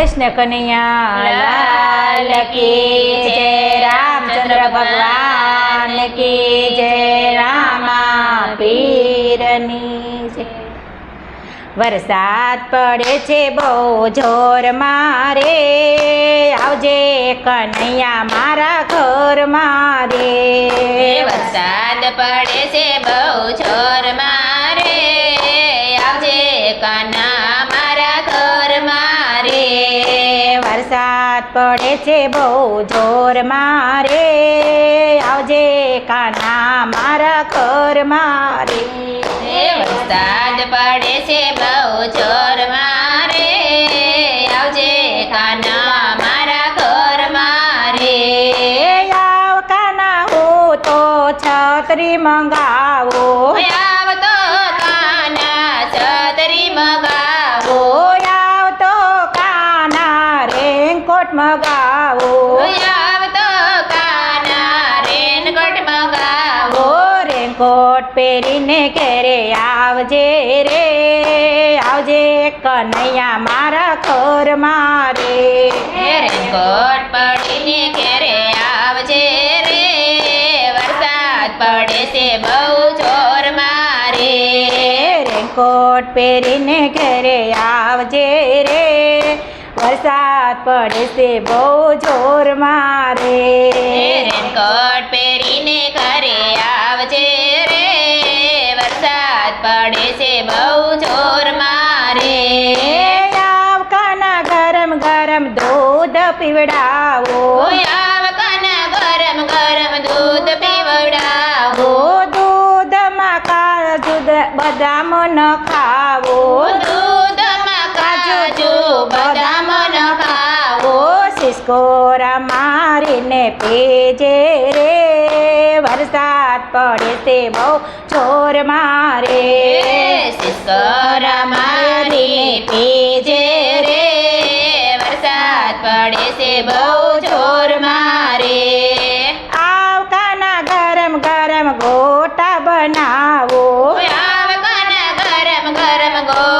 કૃષ્ણ કનૈયા જય, રામચંદ્ર ભગવાન કી જય રામા પીરની વરસાદ પડે છે બહુ જોર મારે, આવજે કનૈયા મારા ઘર મારે. વરસાદ પડે છે બહુ જોર પડે છે બહુ જોર મારે. આવજે કાના મારા ઘર મારે. વરસાદ પડે છે બહુ જોર મારે. આવજે કાના મારા ઘર મારે. આવ કાના હું તો છત્રી મંગાવો. રેનકોટ મગાવો આવતો કાના રેનકોટ મગાવો. રેનકોટ પહેરીને ઘરે આવજે રે. આવજે કનૈયા મારા ખોર મારે. રેનકોટ પડીને ઘેરે આવજે રે. વરસાદ પડે છે બહુ જોર મારે. રેનકોટ પહેરીને ઘરે આવજે રે. વરસાદ પડે છે બહુ જોર મારે. રેનકોટ પહેરીને ઘરે આવજે રે. વરસાદ પડે છે બહુ જોર મારે. આવ કાના ગરમ ગરમ દૂધ પીવડાવો. આવ કાના ગરમ ગરમ દૂધ પીવડાવો. દૂધમાં કાજુ બદામ ન ખાવો. દૂધમાં કાજુ બદામ સિસ્કોરા મારીને પેજે રે વરસાદ પડે તે બહુ છોર મારે. ગોરા મારીને પેજે રે વરસાદ પડે છે બહુ છોર મારે. આવકાના ગરમ ગરમ ગોટા બનાવો. આવ કાના ગરમ ગરમ ગોટા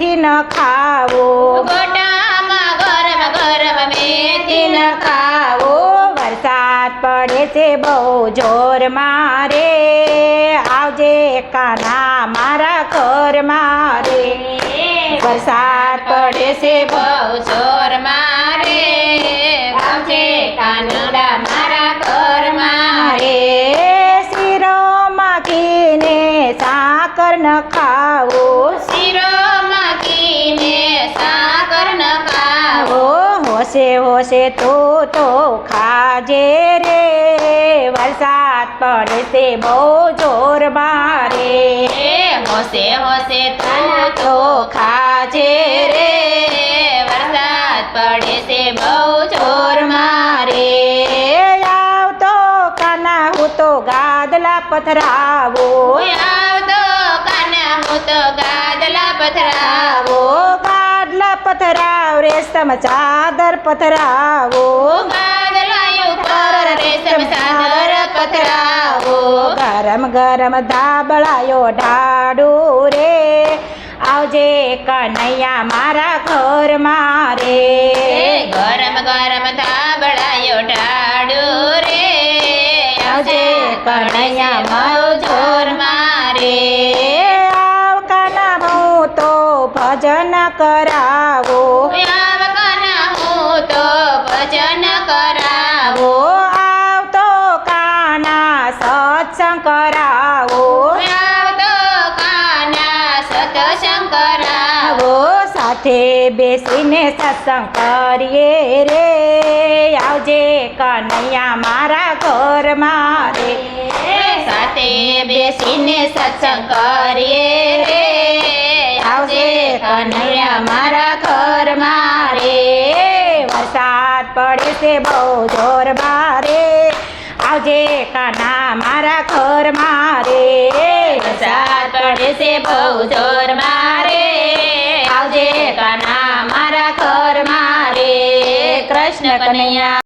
મેથી ન ખાવો. ગોટામાં ગરમ ગરમ મેથી ન ખાવો. વરસાદ પડે છે બહુ જોર મારે આવજે કાના મારા ઘર મારે વરસાદ પડે છે બહુ જોર મારે આવજે કાનડા મારા ઘર મારે મારે માખીને સાકર ન ખાવો હોશે હોશે તો તો ખાજે રે. વરસાદ પડે છે બહુ જોર મારે હોશે હોશે તો તો ખાજે રે. વરસાદ પડે છે બહુ જોર મારે. આવતો કાના હું તો ગાદલા પથરાવો. પથરાવ રેશમ ચાદર પથરાવો. પથરાવો. ગરમ ગરમ ધાબળાયો ઢાડુ રે. આવજે કનૈયા મારા ઘર મારે. ગરમ ગરમ ધાબળાયો ઢાડુ રે. આવજે કનૈયા મારો જોર મારે. આવ કાના તો ભજન કરાવો. સતસંગ કરાવો સાથે બેસીને સત્સંગ કરીએ રે. આવજે કનૈયા મારા ઘર મારે સાથે બેસીને સત્સંગ કરીએ રે. આવજે કનૈયા મારા ઘર મારે વરસાદ પડે છે બહુ જોર મારે આવજે કાના મારા ઘર મારે વરસાદ પડે છે બહુ જોર મારે. આવજે કાના મારા ઘર મારે. કૃષ્ણ કનૈયા.